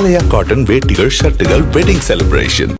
ஆலயா cotton வேட்டிகள் ஷர்ட்டுகள் wedding celebration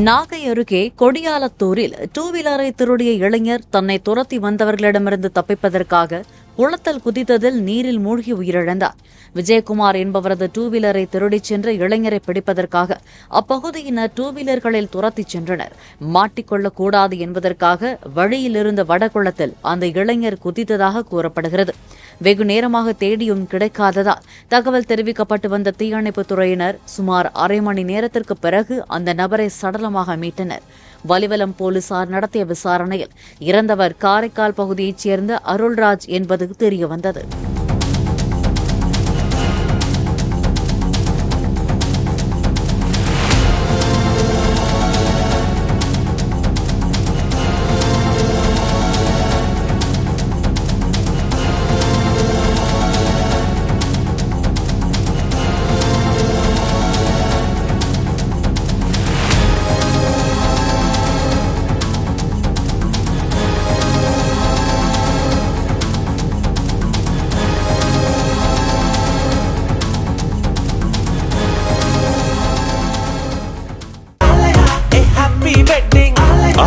Nagai அருகே கொடியாலத்தூரில் டூ வீலரை திருடிய இளைஞர் தன்னை துரத்தி வந்தவர்களிடமிருந்து தப்பிப்பதற்காக குளத்தில் குதித்ததில் நீரில் மூழ்கி உயிரிழந்தார். விஜயகுமார் என்பவரது டூ வீலரை திருடிச் சென்ற இளைஞரை பிடிப்பதற்காக அப்பகுதியினர் டூ வீலர்களில் துரத்திச் சென்றனர். மாட்டிக்கொள்ளக் கூடாது என்பதற்காக வழியில் இருந்த வடகுளத்தில் அந்த இளைஞர் குதித்ததாக கூறப்படுகிறது. வெகு நேரமாக தேடியும் கிடைக்காததால் தகவல் தெரிவிக்கப்பட்டு வந்த தீயணைப்புத் துறையினர் சுமார் அரை மணி நேரத்திற்கு பிறகு அந்த நபரை சடலமாக மீட்டனர். வலிவலம் போலீசார் நடத்திய விசாரணையில் இறந்தவர் காரைக்கால் பகுதியைச் சேர்ந்த அருள்ராஜ் என்பது தெரியவந்தது.